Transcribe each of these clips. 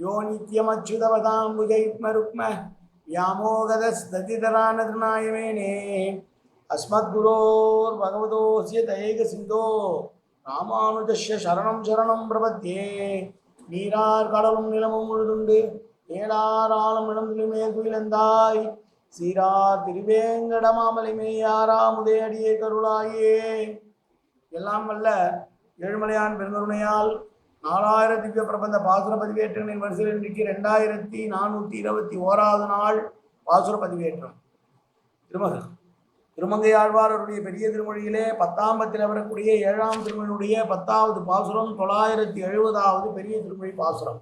யோ நித்யமச்சுதவதாம் புஜயுக்மருக்ம வியாமோகதஸ்ததிதரானதிருநாயமேனே அஸ்மத்குரோர் பகவதோசிய தயேக சிந்தோ ராமானுஜஸ்ய சரணம் சரணம் பிரபத்தியே நீரார் கடலும் நிலமும் முழுதுண்டு ஏழார் ஆழம் இழந்து மேல் குயிலந்தாய் சீரார் திருவேங்கடமாமலை மேயாரா முதேடியே கருளாயே। எல்லாம் வல்ல ஏழ்மலையான் பெருந்தருணையால் நாலாயிரம் திவ்ய பிரபந்த பாசுர பதிவேற்றங்களின் வரிசையில் இன்றைக்கு ரெண்டாயிரத்தி நானூற்றி இருபத்தி ஓராவது நாள் பாசுர பதிவேற்றம். திருமக திருமங்கையாழ்வாரருடைய பெரிய திருமொழியிலே பத்தாம் பத்தில் வரக்கூடிய ஏழாம் திருமொழியுடைய பத்தாவது பாசுரம் தொள்ளாயிரத்தி எழுபதாவது பெரிய திருமொழி பாசுரம்.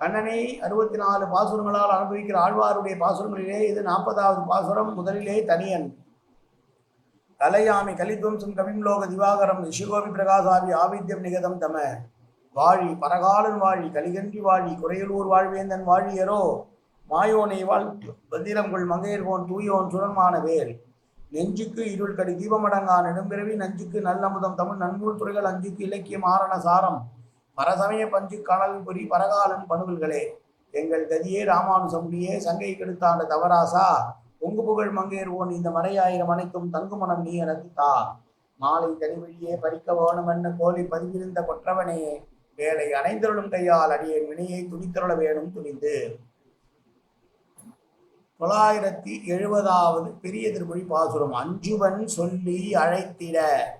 கண்ணனை அறுபத்தி நாலு பாசுரங்களால் அனுபவிக்கிற ஆழ்வாருடைய பாசுரங்களிலே இது நாற்பதாவது பாசுரம் முதலிலே தனியன். கலையாமி கலித்வம்சம் கவிம்லோக திவாகரம் ரிஷிகோபி பிரகாசாவி ஆவித்யம் நிகதம் தம. வாழி பரகாலன் வாழி கலிகன்றி வாழி குறையலூர் வாழ்வேந்தன் வாழியரோ. மாயோனை வாழ் பத்திரம் கொள் மங்கையர்கோன் தூயோன் சுரன்மான வேல். நெஞ்சுக்கு இருள் கடி தீபமடங்கா நெடும்பிறவி நஞ்சுக்கு நல்லமுதம் தமிழ் நன்மூல் துறைகள் அஞ்சுக்கு இலக்கியம் ஆரண சாரம். பரசமய பஞ்சு கனல் பொறி பரகாலன் பணுவல்களே எங்கள் கதியே ராமானுசமுடியே சங்கை கெடுத்தாண்ட தவராசா. பொங்கு புகழ் மங்கேறுவோன் இந்த மறையாயிரம் அனைத்தும் தங்கு மனம் நீ எனக்கு தா. மாலை தனிவழியே பறிக்க வேணுமென்ன கோலி பதிவிருந்த கொற்றவனே வேலை அணைந்தருளும் கையால் அடியேன் வினையை துணித்தருள வேணும் துணிந்து. தொள்ளாயிரத்தி எழுபதாவது பெரிய திருமொழி பாசுரம் அஞ்சுவன் சொல்லி அழைத்திட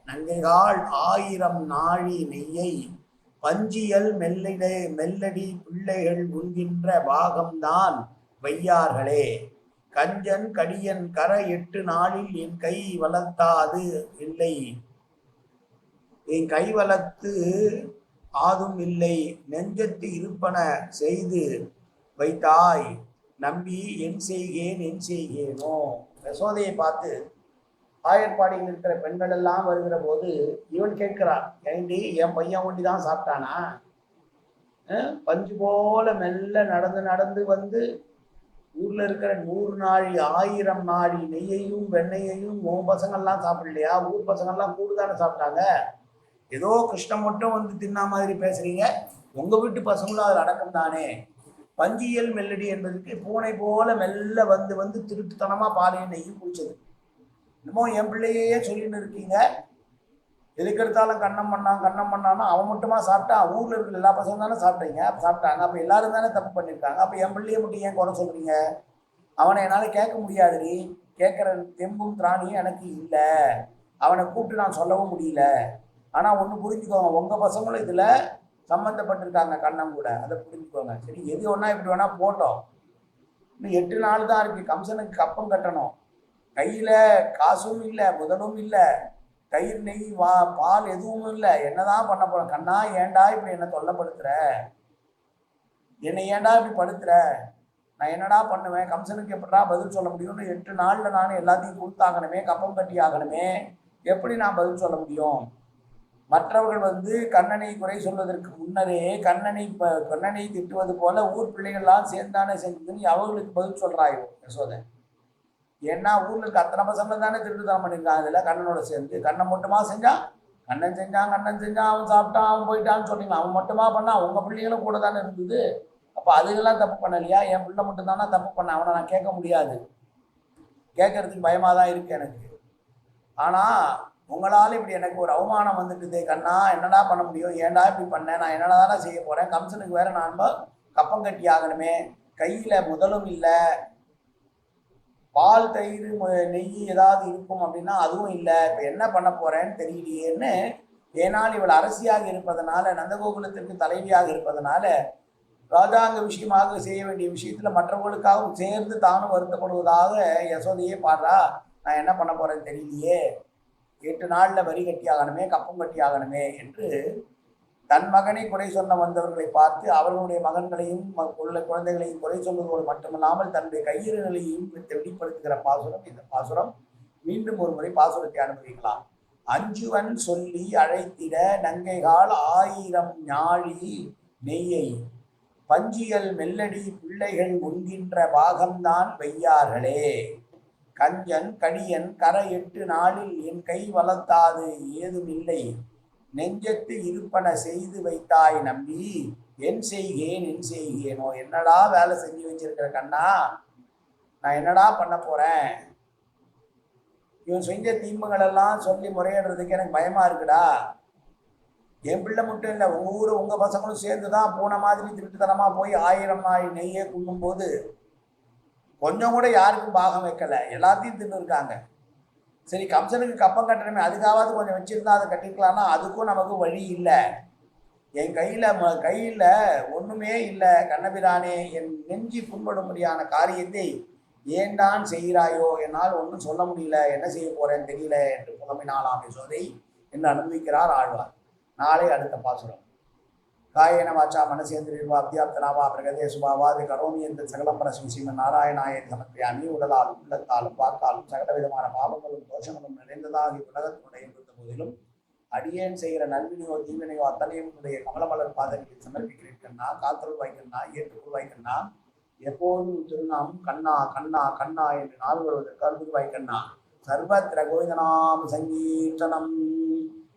நங்கைகால் ஆயிரம் நாழி நெய்யை பஞ்சியல் மெல்லிட மெல்லடி பிள்ளைகள் உண்கின்ற பாகம்தான் வையார்களே. கஞ்சன் கடியன் கர எட்டு நாளில் என் கை வளர்த்தாது இல்லை. என் கை வளர்த்து ஆதும் இல்லை. நெஞ்சத்து இருப்பன செய்து வைத்தாய். நம்பி என் செய்கேன் என் செய்கேனோ? யசோதையை பார்த்து ஆயர்பாடியில் இருக்கிற பெண்கள் எல்லாம் வருகிற போது இவன் கேட்கிறான் ஏண்டி என் பையன் ஒண்டி தான் சாப்பிட்டானா? பஞ்சு போல மெல்ல நடந்து நடந்து வந்து ஊர்ல இருக்கிற நூறு நாழி ஆயிரம் நாழி நெய்யையும் வெண்ணையையும் உன் பசங்கள்லாம் சாப்பிடலையா? ஊர் பசங்கள்லாம் கூடு தானே சாப்பிட்டாங்க? ஏதோ கிருஷ்ணன் மட்டும் வந்து தின்னா மாதிரி பேசுறீங்க. உங்க வீட்டு பசங்களும் அதில் அடக்கம் தானே பஞ்சியல் மெல்லடி என்பதற்கு பூனை போல மெல்ல வந்து வந்து திருட்டுத்தனமா பாலையும் நெய்யும் குடிச்சது. என்னமோ என் பிள்ளையே சொல்லின்னு இருக்கீங்க. எதுக்கு எடுத்தாலும் கண்ணம் பண்ணான் கண்ணம் பண்ணான்னா அவன் மட்டுமா சாப்பிட்டா? ஊரில் இருக்கிற எல்லா பசங்க தானே சாப்பிட்டீங்க. சாப்பிட்டாங்க. அப்போ எல்லாரும் தானே தப்பு பண்ணியிருக்காங்க அப்போ என் பிள்ளையை மட்டும் ஏன் குறை சொல்கிறீங்க அவனை என்னால் கேட்க முடியாதுடி. கேட்குற தெம்பும் திராணியும் எனக்கு இல்லை. அவனை கூப்பிட்டு நான் சொல்லவும் முடியல. ஆனால் ஒன்று புரிஞ்சுக்கோங்க. உங்கள் பசங்களும் இதில் சம்மந்தப்பட்டிருக்காங்க கண்ணம் கூட. அதை புரிஞ்சுக்கோங்க. சரி எது ஒன்றா இப்படி வேணால் போட்டோம். இன்னும் எட்டு நாள் தான் இருக்குது கம்சனுக்கு கப்பம் கட்டணும். கையில் காசும் இல்லை முதலும் இல்லை. தயிர் நெய் வா பால் எதுவும் இல்லை. என்னதான் பண்ண போற? கண்ணா ஏன்டா இப்படி என்ன தொல்லப்படுத்துற? என்னை ஏண்டா இப்படி படுத்துற? நான் என்னடா பண்ணுவேன்? கம்சனுக்கு எப்படா பதில் சொல்ல முடியும்னு எட்டு நாள்ல நான் எல்லாத்தையும் கொடுத்தாகணுமே கப்பம் கட்டி ஆகணுமே. எப்படி நான் பதில் சொல்ல முடியும்? மற்றவர்கள் வந்து கண்ணனை குறை சொல்வதற்கு முன்னரே கண்ணனை கண்ணனை திட்டுவது போல ஊர் பிள்ளைகள்லாம் சேர்ந்தானே செஞ்சுன்னு அவங்களுக்கு பதில் சொல்றாயோ யசோதை? ஏன்னா ஊரில் இருக்க அத்தனை பசங்களும் தானே திருட்டுத்தனம் பண்ணியிருக்காங்க அதில் கண்ணனோட சேர்ந்து கண்ணன் மட்டுமா செஞ்சான் கண்ணன் செஞ்சான் கண்ணன் செஞ்சான் அவன் சாப்பிட்டான் அவன் போயிட்டான்னு சொன்னீங்க அவன் மட்டுமா பண்ணா? உங்கள் பிள்ளைகளும் கூட தானே இருந்தது. அப்போ அதுக்கெல்லாம் தப்பு பண்ணலையா? என் பிள்ளை மட்டும்தானா தப்பு பண்ண? அவனை நான் கேட்க முடியாது. கேட்கறதுக்கு பயமாக தான் இருக்கு எனக்கு. ஆனால் உங்களால் இப்படி எனக்கு ஒரு அவமானம் வந்துட்டுதே கண்ணா என்னடா பண்ண முடியும்? ஏன்டா இப்படி பண்ணேன் நான் என்னடா தானே செய்ய போகிறேன் கம்சனுக்கு வேறு நான் கப்பம் கட்டி ஆகணுமே கையில் முதலும் இல்லை. பால் தயிர் நெய் ஏதாவது இருக்கும் அப்படின்னா அதுவும் இல்லை. இப்போ என்ன பண்ண போறேன்னு தெரியலையேன்னு ஏனால் இவள் அரசியாக இருப்பதனால நந்தகோகுலத்திற்கு தலைவியாக இருப்பதனால ராஜாங்க விஷயமாக செய்ய வேண்டிய விஷயத்துல மற்றவர்களுக்காகவும் சேர்ந்து தானும் வருத்தப்படுவதாக யசோதையே பாடுறா. நான் என்ன பண்ண போறேன்னு தெரியலையே. எட்டு நாளில் வரி கட்டி ஆகணுமே கப்பம் கட்டி ஆகணுமே என்று தன் மகனை குறை சொன்ன வந்தவர்களை பார்த்து அவர்களுடைய மகன்களையும் உள்ள குழந்தைகளையும் குறை சொல்வதோடு மட்டுமல்லாமல் தன்னுடைய கையிறு நிலையையும் வெளிப்படுத்துகிற பாசுரம் இந்த பாசுரம் மீண்டும் ஒரு முறை பாசுரத்தை அனுபவிக்கலாம். அஞ்சுவன் சொல்லி அழைத்திட நங்கைகால் ஆயிரம் ஞாழி நெய்யை. பஞ்சியல் மெல்லடி பிள்ளைகள் உண்கின்ற பாகம்தான் வெய்யார்களே. கஞ்சன் கடியன் கரை எட்டு நாளில் என் கை வளர்த்தாது ஏதுமில்லை. நெஞ்சத்து இருப்பன செய்து வைத்தாய் நம்பி. என் செய்கேன் என் செய்கேனோ? என்னடா வேலை செஞ்சு வச்சிருக்கிற கண்ணா? நான் என்னடா பண்ண போறேன்? இவன் செஞ்ச தீம்புகள் எல்லாம் சொல்லி முறையிடுறதுக்கு எனக்கு பயமா இருக்குடா. என் பிள்ளை மட்டும் இல்லை உங்க ஊர் உங்க பசங்களும் சேர்ந்து தான் போன மாதிரி திருட்டுத்தனமா போய் ஆயிரம் நாய் நெய்யே குண்ணும் போது கொஞ்சம் கூட யாருக்கும் பாகம் வைக்கல. எல்லாத்தையும் தின்னு இருக்காங்க சரி கம்சனுக்கு கப்பம் கட்டணுமே அதுக்காவது கொஞ்சம் வச்சுருந்தா அதை கட்டிக்கலாம்னா அதுக்கும் நமக்கு வழி இல்லை. என் கையில் ம- கையில் ஒன்றுமே இல்லை கண்ணபிரானே என் நெஞ்சி புண்படும்படியான காரியத்தை ஏன்தான் செய்கிறாயோ என்னால் ஒன்றும் சொல்ல முடியல என்ன செய்ய போகிறேன்னு தெரியல என்று புலம்பினாலாம் யசோதை. என்று அனுபவிக்கிறார் ஆழ்வார். நாளை அடுத்த பாசுரம். காயன வாச்சா மனசேந்திரியர்வா அத்தியாப்தனாவா பிரகதே சுபாவாது கரோமி என்ற சகலம்பரஸ்மி ஸ்ரீமன் நாராயணாய சமர்ப்பியாமி உடலாலும் உள்ளத்தாலும் வாக்காலும் சகல விதமான பாவங்களும் தோஷங்களும் நிறைந்ததாக உலகத்துடைய இருந்த போதிலும் அடியேன் செய்கிற நல்வினையோ தீவினையோ அத்தனையும் உடைய கமலமலர் பாதங்களில் சமர்ப்பிக்கிறேன் கண்ணா காத்தல் வாய்க்கண்ணா ஏற்றுக்குள் வாய்க்கண்ணா எப்போதும் திருநாமம் கண்ணா கண்ணா கண்ணா என்று நாள் வருவதற்கு அருள் வாய்க்கண்ணா சர்வத்திர கோவிந்தநாம் சங்கீர்த்தனம்.